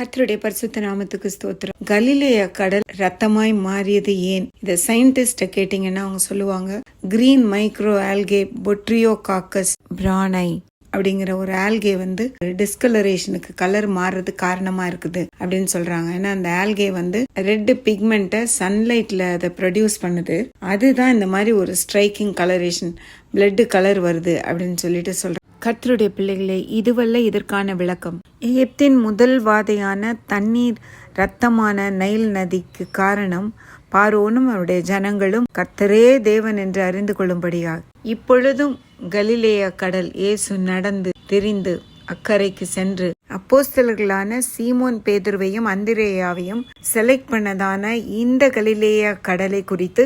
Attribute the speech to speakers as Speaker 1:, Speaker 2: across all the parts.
Speaker 1: கத்தருடைய பரிசுத்த நாமத்துக்கு ஸ்தோத்திரம். கலிலேய கடல் ரத்தமாய் மாறியது ஏன்? இத சயின்டிஸ்ட கேட்டீங்கன்னா அவங்க சொல்லுவாங்க green micro algae botryococcus braunii அப்படிங்கிற ஒரு ஆல்கே வந்து டிஸ்கலரேஷனுக்கு கலர் மாறுறது காரணமா இருக்குது அப்படின்னு சொல்றாங்க. ஏன்னா அந்த ஆல்கே வந்து ரெட் பிக்மெண்ட்டை சன்லைட்ல அதை ப்ரொடியூஸ் பண்ணுது. அதுதான் இந்த மாதிரி ஒரு ஸ்ட்ரைக்கிங் கலரேஷன் பிளட் கலர் வருது அப்படின்னு சொல்லிட்டு சொல்றாங்க. கர்த்தருடைய பிள்ளைகளே இதுவல்ல இதற்கான விளக்கம். எகிப்தின் முதல் வாதையான தண்ணீர் இரத்தமான நைல் நதிக்கு காரணம் பார்வோனும் அவருடைய ஜனங்களும் கர்த்தரே தேவன் என்று அறிந்து கொள்ளும்படியாக இப்பொழுதும் கலிலேய கடல் இயேசு நடந்து திரிந்து அக்கறைக்கு சென்று அப்போஸ்தலர்களான சீமோன் பேதுருவையும் அந்திரேயாவையும் செலக்ட் பண்ணதான இந்த கலிலேய கடலை குறித்து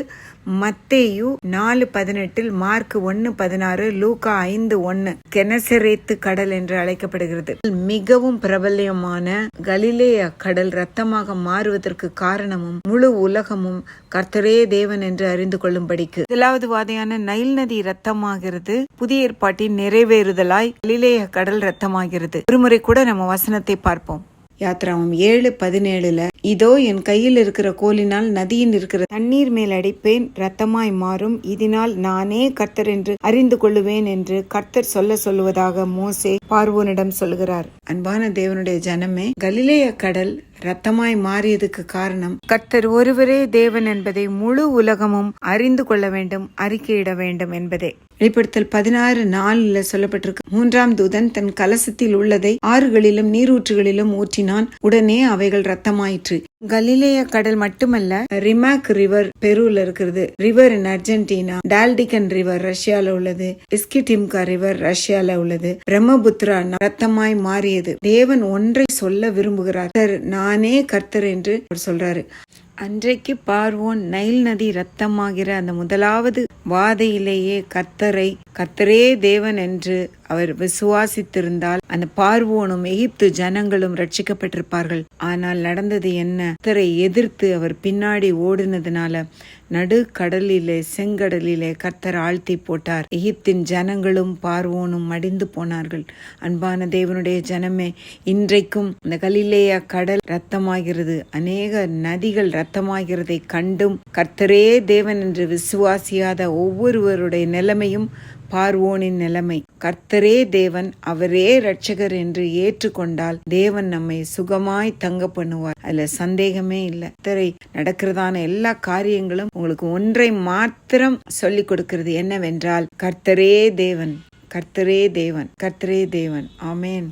Speaker 1: மத்தேயு நாலு பதினெட்டில் மார்க் ஒன்னு பதினாறு லூகா ஐந்து ஒன்னு கெனசரேத்து கடல் என்று அழைக்கப்படுகிறது. மிகவும் பிரபல்யமான கலிலேய கடல் ரத்தமாக மாறுவதற்கு காரணமும் முழு உலகமும் கர்த்தரே தேவன் என்று அறிந்து கொள்ளும்படிக்கு. முதலாவது வாதையான நைல் நதி ரத்தமாகிறது புதிய ஏற்பாட்டின் நிறைவேறுதலாய் கலிலேய கடல் ரத்தமாகிறது ஒருமுறை கூட நம்ம வசனத்தை பார்ப்போம். யாத்ராமம் ஏழு பதினேழுல இதோ என் கையில் இருக்கிற கோலினால் நதியின் இருக்கிற தண்ணீர் மேல் அடிப்பேன் ரத்தமாய் மாறும். இதனால் நானே கர்த்தர் என்று அறிந்து கொள்ளுவேன் என்று கர்த்தர் சொல்ல சொல்லுவதாக மோசே பார்வோனிடம் சொல்கிறார். அன்பான தேவனுடைய ஜனமே கலிலேய கடல் ரத்தமாய் மாறியதுக்கு காரணம் கர்த்தர் ஒருவரே தேவன் என்பதை முழு உலகமும் அறிந்து கொள்ள வேண்டும் அறிக்கையிட வேண்டும் என்பதே. வெளிப்படுத்தல் பதினாறு நாலில் சொல்லப்பட்டிருக்கு. மூன்றாம் தூதன் தன் கலசத்தில் உள்ளதை ஆறுகளிலும் நீரூற்றுகளிலும் ஊற்றினான். உடனே அவைகள் ரத்தமாயிற்று கலிலேய கடல் மட்டுமல்ல ரிமாக் ரிவர் பெருல இருக்கிறது. River in Argentina Daldykan river ரஷ்யால உள்ளது. இஸ்கிடிம்கா ரிவர் ரஷ்யால உள்ளது. பிரம்மபுத்ரா ரத்தமாய் மாறியது. தேவன் ஒன்றை சொல்ல விரும்புகிறார். நானே கர்த்தர் என்று அவர் சொல்றாரு. அன்றைக்கு பார்வோன் நைல் நதி ரத்தமாகிற அந்த முதலாவது வாதையிலேயே கர்த்தரை கர்த்தரே தேவன் என்று அவர் விசுவாசித்திருந்தால் அந்த பார்வோனும் எகிப்து ஜனங்களும் ரட்சிக்கப்பட்டிருப்பார்கள் ஆனால் நடந்தது என்ன? கத்தரை எதிர்த்து அவர் பின்னாடி ஓடினதுனால நடு கடலிலே செங்கடலிலே கர்த்தர் ஆழ்த்தி போட்டார். எகிப்தின் ஜனங்களும் பார்வோனும் மடிந்து போனார்கள். அன்பான தேவனுடைய ஜனமே இன்றைக்கும் இந்த கலிலேயா கடல் ரத்தமாகிறது அநேக நதிகள் ரத்தமாகிறதை கண்டும் கர்த்தரே தேவன் என்று விசுவாசியாத ஒவ்வொருவருடைய நிலைமையும் பார்வோனின் நிலைமை. கர்த்தரே தேவன் அவரே ரட்சகர் என்று ஏற்றுக்கொண்டால் தேவன் நம்மை சுகமாய் தங்க பண்ணுவார். அதுல சந்தேகமே இல்லை. கர்த்தரை நடக்கிறதான எல்லா காரியங்களும் உங்களுக்கு ஒன்றை மாத்திரம் சொல்லிக் கொடுக்கிறது என்னவென்றால் கர்த்தரே தேவன் கர்த்தரே தேவன் கர்த்தரே தேவன். ஆமேன்.